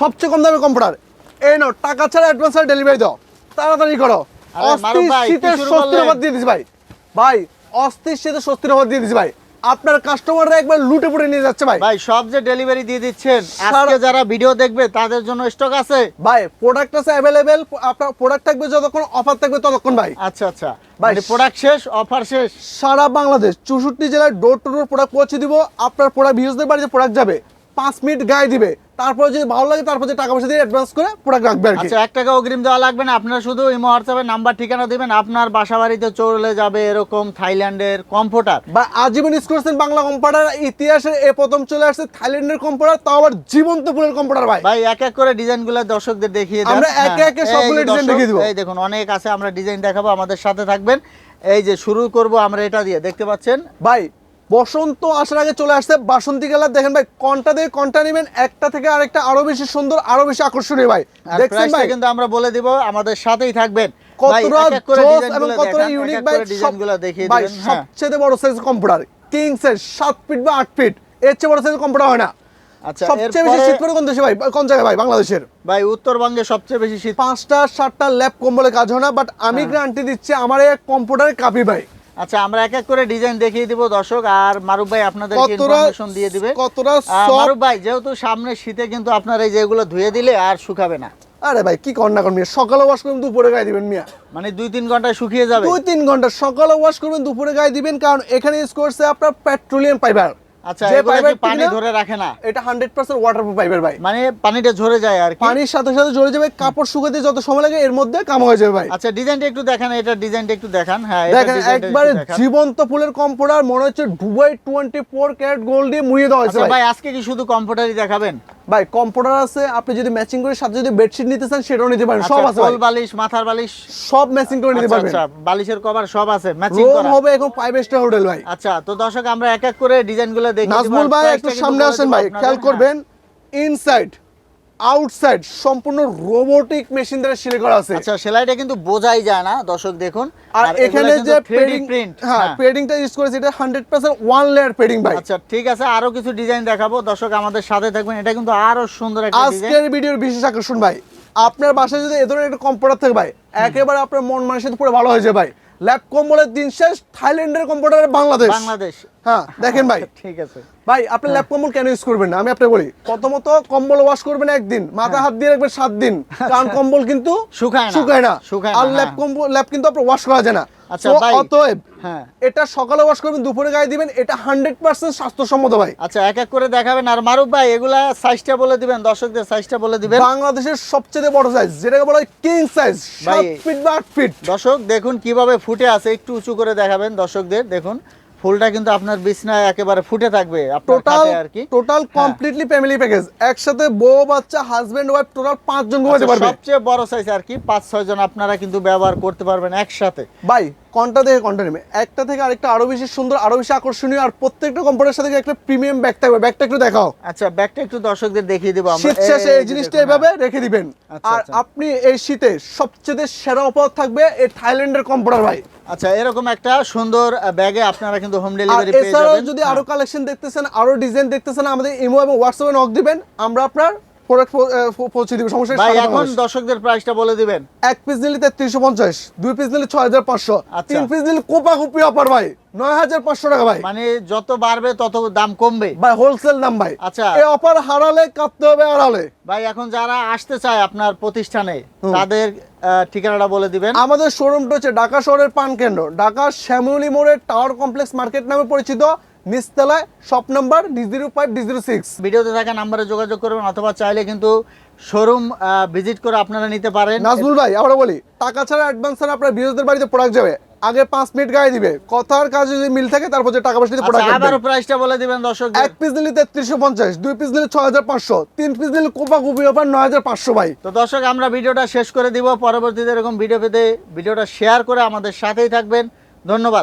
সবচেয়ে কম দামে কম্পিউটার। এই নাও টাকা ছাড়া অ্যাডভান্স ডেলিভারি দাও। তাড়াতাড়ি করো। অস্থির শীতের স্বস্তির? অফার দিয়ে দিছি ভাই। ভাই অস্থির শীতের স্বস্তির অফার দিয়ে দিছি ভাই। আপনার কাস্টমাররা একবার লুটে পুটে নিয়ে যাচ্ছে ভাই। ভাই সব যে ডেলিভারি দিয়ে দিচ্ছেন আজকে যারা ভিডিও দেখবে তাদের জন্য স্টক আছে? ভাই প্রোডাক্ট আছে অ্যাভেলেবেল আপনার প্রোডাক্ট থাকবে যতক্ষণ অফার থাকবে ততক্ষণ ভাই। আচ্ছা আচ্ছা। ভাই, ভাই প্রোডাক্ট শেষ অফার শেষ? সারা বাংলাদেশ চৌষট্টি জেলায় ডোর টু ডোর প্রোডাক্ট পৌঁছে দিব। আপনার প্রোডাক্ট ভিউজদের বাড়িতে প্রোডাক্ট যাবে। পাঁচ মিনিট গায়ে দিবে। তারপরে যদি ভালো লাগে তারপর যে টাকা পয়সা দিয়ে অ্যাডভান্স করে প্রোডাক্ট রাখবে আর আচ্ছা এক টাকা অগ্রিম দেওয়া লাগবে না। আপনারা শুধু ইমো হোয়াটসঅ্যাপে নাম্বার ঠিকানা দিবেন। আপনার বাসা বাড়িতে চলে যাবে এরকম থাইল্যান্ডের কম্পিউটার বা আজীবন ইউজ করছেন বাংলা কম্পিউটার ইতিহাসে এ প্রথম চলে আসছে থাইল্যান্ডের কম্পিউটার তাও আবার জীবন্ত ফুলের কম্পিউটার ভাই। ভাই এক এক করে ডিজাইনগুলো দর্শকদের দেখিয়ে আমরা একে হ্যাঁ, একে সবগুলো ডিজাইন দেখিয়ে দিব। এই দেখুন অনেক আছে আমরা ডিজাইন দেখাবো আমাদের সাথে থাকবেন। এই যে শুরু করব আমরা এটা দিয়ে দেখতে পাচ্ছেন? ভাই বসন্ত আসার আগে চলে আসছে বাসন্তী কালার দেখেন ভাই কোনটা দিয়ে কোনটা নেবেন? একটা থেকে আরেকটা আরও বেশি সুন্দর আরও বেশি আকর্ষণীয় ভাই। দেখছেন ভাই? কিন্তু আমরা বলে দিব আমাদের সাথেই থাকবেন। ভাই, কতটা এক এক জোস এবং কতটা ইউনিক ভাই করে দেখিয়ে দিবেন হ্যাঁ। সবচেয়ে বড় সাইজ কম্পিউটার ফিট বা আট ফিট এর চেয়ে বড় সাইজ কম্পিউটার হয় না। আচ্ছা সবচেয়ে বেশি শীত কোন দেশে ভাই? কোন জায়গায় ভাই? বাংলাদেশের। ভাই উত্তরবঙ্গে সবচেয়ে বেশি শীত পাঁচটা সাতটা ল্যাব কম্বলে কাজ হয় না বাট আমি। গ্যারান্টি দিচ্ছি আমার এই কম্পিউটারে কাপি ভাই। আচ্ছা আমরা এক এক করে ডিজাইন দেখিয়ে দিব দর্শক আর মারুফ ভাই আপনাদের ইনফরমেশন দিয়ে দিবে। কতটা আহ, মারুফ ভাই যেহেতু সামনে শীতে কিন্তু আপনারা এই যেগুলো ধুয়ে দিলে আর শুকাবে না। আরে ভাই কি কর না কর মিয়া সকালে ওয়াশ করবেন দুপুরে গায়ে দিবেন মিয়া। মানে দুই তিন ঘণ্টা শুকিয়ে যাবে। দুই তিন ঘণ্টা সকালে ওয়াশ করবেন দুপুরে গায়ে দিবেন কারণ এখানে ইউজ করছে আপনার পেট্রোলিয়াম পাইবার আচ্ছা পানি ধরে রাখে না? এটা ওয়াটারপ্রুফ ভাই। মানে পানিটা ঝরে যায় আর পানির সাথে সাথে ঝরে যাবে কাপড় শুকাতে যত সময় লাগে এর মধ্যে কাম হয়ে যাবে ভাই। আচ্ছা ডিজাইনটা একটু দেখান এটা ডিজাইনটা একটু দেখান। হ্যাঁ দেখেন একবারে। জীবন্ত ফুলের কম্পোটার মনে হচ্ছে দুবাই ক্যারেট গোল্ড দিয়ে মুড়িয়ে দেওয়া হয়েছে আচ্ছা ভাই। আজকে কি শুধু কম্পিউটারই দেখাবেন? ভাই কম্পিউটার আছে আপনি যদি ম্যাচিং করে সাথে যদি বেডশিট নিতে চান সেটাও নিতে পারেন সব আচ্ছা, আছে। কোল বালিশ মাথার বালিশ? সব ম্যাচিং করে নিতে আচ্ছা পারবেন। আচ্ছা বালিশের কভার সব আছে ম্যাচিং করা। হবে এখন ফাইভ স্টার হোটেল ভাই। আচ্ছা তো দর্শক আমরা এক এক করে ডিজাইনগুলো দেখি নাজমুল ভাই একটু সামনে আসেন ভাই খেয়াল করবেন ইনসাইড আউটসাইড সম্পূর্ণ রোবোটিক মেশিন দ্বারা সেলাই করা আছে। আচ্ছা সেলাইটা কিন্তু বোঝাই যায় না দর্শক দেখুন। আর এখানে যে পেডিং প্রিন্ট হ্যাঁ পেডিংটা ইউজ করেছে এটা 100% ওয়ান লেয়ার পেডিং ভাই। আচ্ছা ঠিক আছে আরও কিছু ডিজাইন দেখাবো। দর্শক আমাদের সাথে থাকবেন এটা কিন্তু আরও সুন্দর একটা ডিজাইন আজকের ভিডিওর বিশেষ আকর্ষণ ভাই আপনার বাসায় যদি এ ধরনের একটা কম্পিউটার থাকে ভাই একেবারে আপনার মন মানসিক পুরো ভালো হয়ে যায় ভাই। ল্যাব কম্বলের দিন শেষ থাইল্যান্ডের কম্পিউটারে বাংলাদেশ। বাংলাদেশ। হ্যাঁ দেখেন ভাই। ঠিক আছে। ভাই আপনি ল্যাপ কম্বল কেন ইউজ করবেন না? আমি আপনাকে বলি প্রথমত কম্বল ওয়াশ করবেন একদিন মাথা হাত দিয়ে রাখবেন সাত দিন কারণ কম্বল কিন্তু শুকায় না। শুকায় না। আর ল্যাপ হ্যাঁ। কম্বল ল্যাপ কিন্তু আপনার ওয়াশ করা যায় না। আচ্ছা, ভাই। অতএব হ্যাঁ। এটা সকালে ওয়াশ করবেন দুপুরে গায়ে দিবেন এটা হান্ড্রেড পার্সেন্ট স্বাস্থ্যসম্মত ভাই। আচ্ছা এক এক করে দেখাবেন। আর মারুফ ভাই এগুলা সাইজটা বলে দিবেন দর্শকদের সাইজটা বলে দিবেন। বাংলাদেশের সবচেয়ে বড় সাইজ যেটাকে বলা হয় কিং সাইজ ফিট বা ফিট দর্শক দেখুন কীভাবে ফুটে আছে একটু উঁচু করে দেখাবেন দর্শকদের দেখুন। ফুলটা কিন্তু আপনার বিছনায় একেবারে ফুটে থাকবে টোটাল আর কি। টোটাল হ্যাঁ। কমপ্লিটলি ফ্যামিলি প্যাকেজ একসাথে বউ বাচ্চা হাজবেন্ড ওয়াইফ টোটাল পাঁচজন ঘুমাতে আচ্ছা, পারবে। সবচেয়ে বড় সাইজ আর কি পাঁচ ছয় জন আপনারা কিন্তু ব্যবহার করতে পারবেন একসাথে। ভাই কোনটা থেকে কোনটা নেবে? একটা থেকে আরেকটা আরও বেশি সুন্দর আরও বেশি আকর্ষণীয় আর প্রত্যেকটা কম্পিউটারের সাথে একটা প্রিমিয়াম ব্যাগ থাকবে। ব্যাগটা একটু দেখাও। আচ্ছা ব্যাগটা একটু দর্শকদের দেখিয়ে দেবো আমরা। শীত শেষে এই জিনিসটা দেখুন, এভাবে রেখে দিবেন। আচ্ছা, আর আচ্ছা। আপনি এই শীতে সবচেয়ে সেরা অপর থাকবে এই থাইল্যান্ডের কম্পিউটার ভাই। আচ্ছা এরকম একটা সুন্দর ব্যাগে আপনারা কিন্তু হোম ডেলিভারি পেয়ে যাবেন যদি হ্যাঁ। আরও কালেকশন দেখতেছেন আরও ডিজাইন দেখতেছেন আমাদের ইমো এবং হোয়াটসঅ্যাপে নক দিবেন আমরা আপনার প্রোডাক্ট পৌঁছে দিব সমস্যা ভাই এখন দর্শকদের প্রাইসটা বলে দিবেন। এক পিস নিলে তেত্রিশশো পঞ্চাশ দুই পিস নিলে ছয় হাজার পাঁচশো। আচ্ছা। তিন পিস নিলে কোপা কুপি অফার ভাই নয় হাজার পাঁচশো টাকা ভাই। মানে যত বাড়বে তত দাম কমবে। ভাই হোলসেল দাম ভাই। আচ্ছা। এই অফার হারালে কাঁপতে হবে আড়ালে। ভাই এখন যারা আসতে চায় আপনার প্রতিষ্ঠানে তাদের ঠিকানাটা বলে দিবেন। আমাদের শোরুমটা হচ্ছে ঢাকা শহরের পান কেন্দ্র ঢাকা শ্যামলী মোড়ের টাওয়ার কমপ্লেক্স মার্কেট নামে পরিচিত। নিচতলায় shop number D zero five D zero six ভিডিওতে থাকা নাম্বারে যোগাযোগ করবেন অথবা চাইলে কিন্তু শোরুম ভিজিট করে আপনারা নিতে পারেন। নাজমুল ভাই আমরা বলি টাকা ছাড়া অ্যাডভান্স ছাড়া আপনার বিরোধীদের বাড়িতে প্রোডাক্ট যাবে। আগে পাঁচ মিনিট গায়ে দিবে। কথার কাজে যদি মিল থাকে তারপর যে টাকা পয়সা দিয়ে প্রোডাক্ট আবারও প্রাইসটা বলে দিবেন দর্শক এক পিস নিলে তেত্রিশশো পঞ্চাশ দুই পিস নিলে ছয় হাজার পাঁচশো তিন পিস নিলে কোপা কুপি অফার হাজার পাঁচশো ভাই। তো দর্শক আমরা ভিডিওটা শেষ করে দিব। পরবর্তীতে এরকম ভিডিও পেতে ভিডিওটা শেয়ার করে আমাদের সাথেই থাকবেন। ধন্যবাদ।